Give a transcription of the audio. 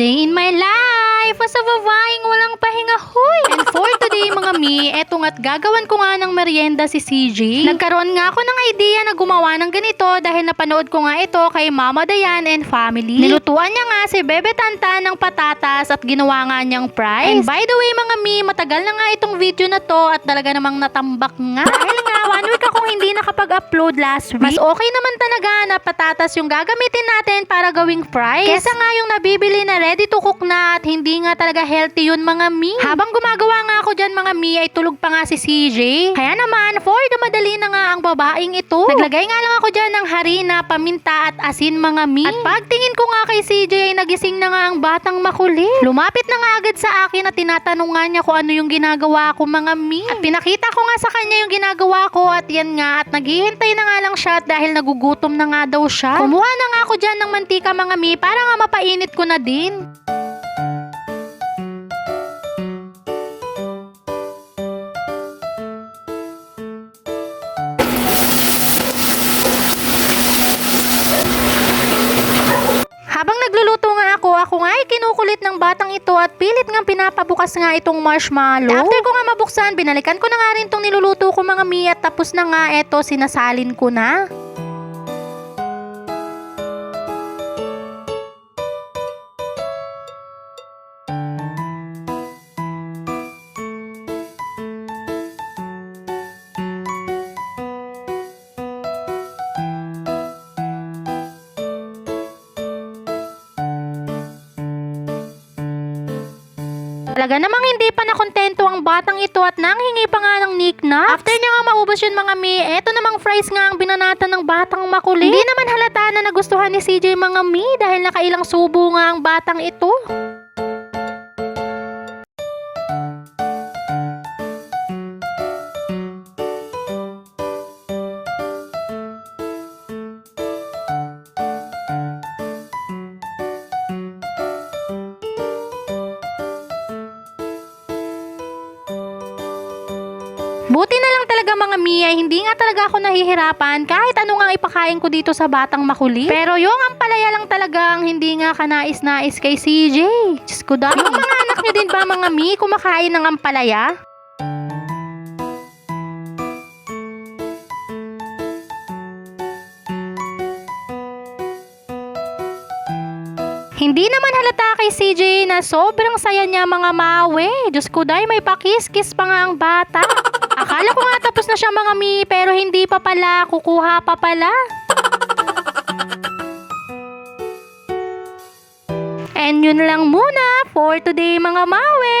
Day in my life as a babaeng walang pahinga huy. And for today mga mi, eto nga't gagawan ko nga ng merienda si CJ. Nagkaroon nga ako ng idea na gumawa ng ganito dahil napanood ko nga ito kay Mama Dayan and family. Nilutuan niya nga si Bebe Tanta ng patatas at ginawa nga niyang fries. And by the way mga mi, matagal na nga itong video na to at talaga namang natambak nga. Dahil week akong hindi nakapag-upload last week. Mas okay naman talaga na patatas yung gagamitin natin para gawing fries. Kesa nga yung nabibili na ready to cook na at hindi nga talaga healthy yun mga mi. Habang gumagawa nga ako dyan mga mi ay tulog pa nga si CJ. Kaya naman for the madali na nga ang babaeng ito. Naglagay nga lang ako dyan ng harina, paminta at asin mga mi. At pagtingin ko nga kay CJ ay nagising na nga ang batang makulit. Lumapit na nga agad sa akin at tinatanong nga niya kung ano yung ginagawa ko mga mi. At pinakita ko nga sa kanya yung ginagawa ko at yan nga at naghihintay na nga lang siya dahil nagugutom na nga daw siya. Kumuha na nga ako dyan ng mantika mga mi para nga mapainit ko na din. Habang nagluluto ako, nga ay kinukulit ng batang ito at pilit nga pinapabukas nga itong marshmallow. After ko nga mabuksan, binalikan ko na nga rin itong niluluto ko mga mi at tapos na nga eto, sinasalin ko na. Talaga namang hindi pa nakontento ang batang ito at nanghingi pa nga ng nicknaps. After niya nga maubos yun mga mi, eto namang fries nga ang binanatan ng batang makulit. Hindi naman halata na nagustuhan ni CJ mga mi dahil nakailang subo nga ang batang ito. Buti na lang talaga mga Mia, hindi nga talaga ako nahihirapan kahit ano nga ipakain ko dito sa batang makuli. Pero yung ampalaya lang talagang hindi nga kanais-nais kay CJ. Diyos ko dahil. Yung mga anak nyo din ba mga Mi kumakain ng ampalaya? Hindi naman halata kay CJ na sobrang saya niya mga mawe. Diyos ko dahil may pakis-kiss pa nga ang bata. Akala ko nga tapos na siya mga mi, pero hindi pa pala, kukuha pa pala. And yun lang muna for today mga mawe.